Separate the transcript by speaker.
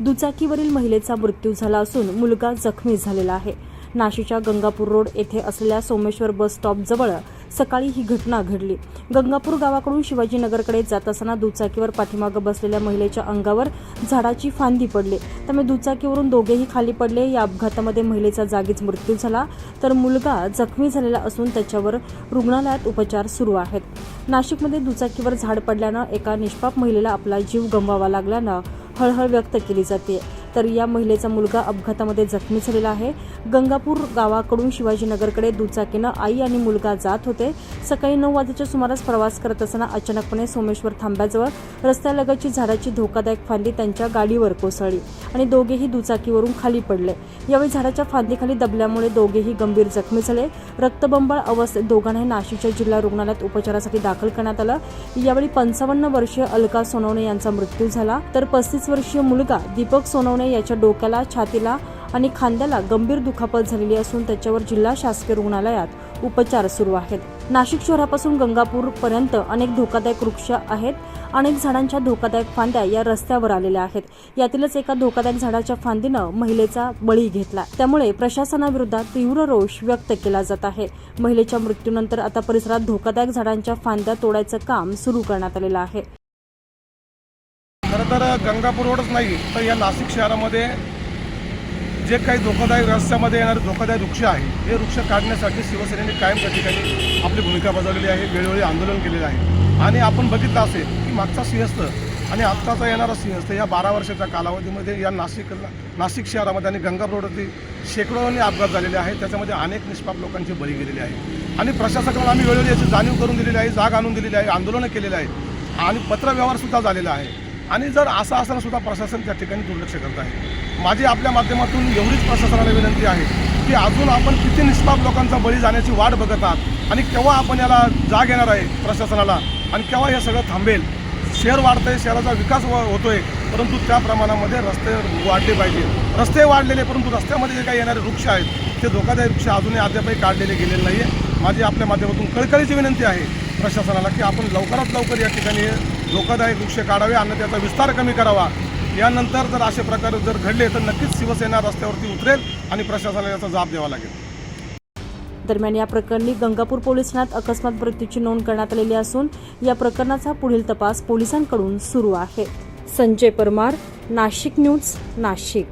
Speaker 1: दुचाकीवरील महिलेचा मृत्यू झाला असून मुलगा जखमी झालेला आहे. नाशिकच्या गंगापूर रोड येथे असलेल्या सोमेश्वर बस स्टॉपजवळ सकाळी ही घटना घडली. गंगापूर गावाकडून शिवाजीनगरकडे जात असताना दुचाकीवर पाठीमागं बसलेल्या महिलेच्या अंगावर झाडाची फांदी पडली. त्यामुळे दुचाकीवरून दोघेही खाली पडले. या अपघातामध्ये महिलेचा जागीच मृत्यू झाला. तर मुलगा जखमी झालेला असून त्याच्यावर रुग्णालयात उपचार सुरू आहेत. नाशिकमध्ये दुचाकीवर झाड पडल्यानं एका निष्पाप महिलेला आपला जीव गमवावा लागल्यानं हळहळ व्यक्त केली जाते. तर या महिलेचा मुलगा अपघातामध्ये जखमी झालेला आहे. गंगापूर गावाकडून शिवाजीनगरकडे दुचाकीनं आई आणि मुलगा जात होते. सकाळी नऊ वाजेच्या सुमारास प्रवास करत असताना अचानकपणे सोमेश्वर थांब्याजवळ रस्त्यालगतची झाडाची धोकादायक फांदी त्यांच्या गाडीवर कोसळली आणि दोघेही दुचाकीवरून खाली पडले. यावेळी झाडाच्या फांदीखाली दबल्यामुळे दोघेही गंभीर जखमी झाले. रक्तबंबाळ अवस्थेत दोघांनाही नाशिकच्या जिल्हा रुग्णालयात उपचारासाठी दाखल करण्यात आलं. यावेळी पंचावन्न वर्षीय अलका सोनवणे यांचा मृत्यू झाला. तर पस्तीस वर्षीय मुलगा दीपक सोनवणे याच्या डोक्याला छातीला आणि खांद्याला गंभीर दुखापत झालेली असून त्याच्यावर जिल्हा शासकीय रुग्णालयात उपचार सुरू आहेत. नाशिक शहरापासून गंगापूर पर्यंत अनेक धोकादायक वृक्ष आहेत. अनेक झाडांच्या धोकादायक फांद्या या रस्त्यावर आलेल्या आहेत. यातीलच एका धोकादायक झाडाच्या फांदीनं महिलेचा बळी घेतला. त्यामुळे प्रशासनाविरोधात तीव्र रोष व्यक्त केला जात आहे. महिलेच्या मृत्यूनंतर आता परिसरात धोकादायक झाडांच्या फांद्या तोडायचं काम सुरू करण्यात आलेलं आहे.
Speaker 2: खरं तर गंगापूर रोडच नाही तर या नाशिक शहरामध्ये जे काही धोकादायक रस्त्यामध्ये येणारे धोकादायक वृक्ष आहे हे वृक्ष काढण्यासाठी शिवसेनेने कायम त्या ठिकाणी आपली भूमिका बजावलेली आहे वेळोवेळी आंदोलन केलेलं आहे. आणि आपण बघितलं असेल की मागचा सिंहस्थ आणि आत्ताचा येणारा सिंहस्थ या बारा वर्षाच्या कालावधीमध्ये या नाशिक नाशिक शहरामध्ये आणि गंगापूर रोडवरती शेकडोनी अपघात झालेले आहेत त्याच्यामध्ये अनेक निष्पाप लोकांचे बळी गेलेले आहे. आणि प्रशासकाला आम्ही वेळोवेळी याची जाणीव करून दिलेली आहे जाग आणून दिलेली आहे आंदोलनं केलेलं आहे आणि पत्रव्यवहारसुद्धा झालेला आहे. आणि जर असं असताना सुद्धा प्रशासन त्या ठिकाणी दुर्लक्ष करत आहे. माझी आपल्या माध्यमातून एवढीच प्रशासनाला विनंती आहे की अजून आपण किती निष्पाप लोकांचा बळी जाण्याची वाट बघत आहात आणि केव्हा आपण याला जाग येणार आहे प्रशासनाला आणि केव्हा हे सगळं थांबेल? शहर वाढतंय शहराचा विकास व- होतोय परंतु त्या प्रमाणामध्ये रस्ते वाढले पाहिजे. रस्ते वाढलेले परंतु रस्त्यामध्ये जे काही येणारे वृक्ष आहेत ते धोकादायक वृक्ष अजूनही अद्यापही काढलेले गेलेले नाही आहे माझी आपल्या माध्यमातून कळकळीची विनंती आहे प्रशासनाला की आपण लवकरात लवकर या ठिकाणी धोकादायक वृक्ष काढावे आणि त्याचा विस्तार कमी करावा. यानंतर जर असे प्रकार जर घडले तर नक्कीच शिवसेना रस्त्यावरती उतरेल आणि प्रशासनाला याचा जाब द्यावा लागेल.
Speaker 1: दरम्यान या प्रकरणी गंगापूर पोलीस ठाण्यात अकस्मात मृत्यूची नोंद करण्यात आलेली असून या प्रकरणाचा पुढील तपास पोलिसांकडून सुरू आहे. संजय परमार नाशिक न्यूज नाशिक.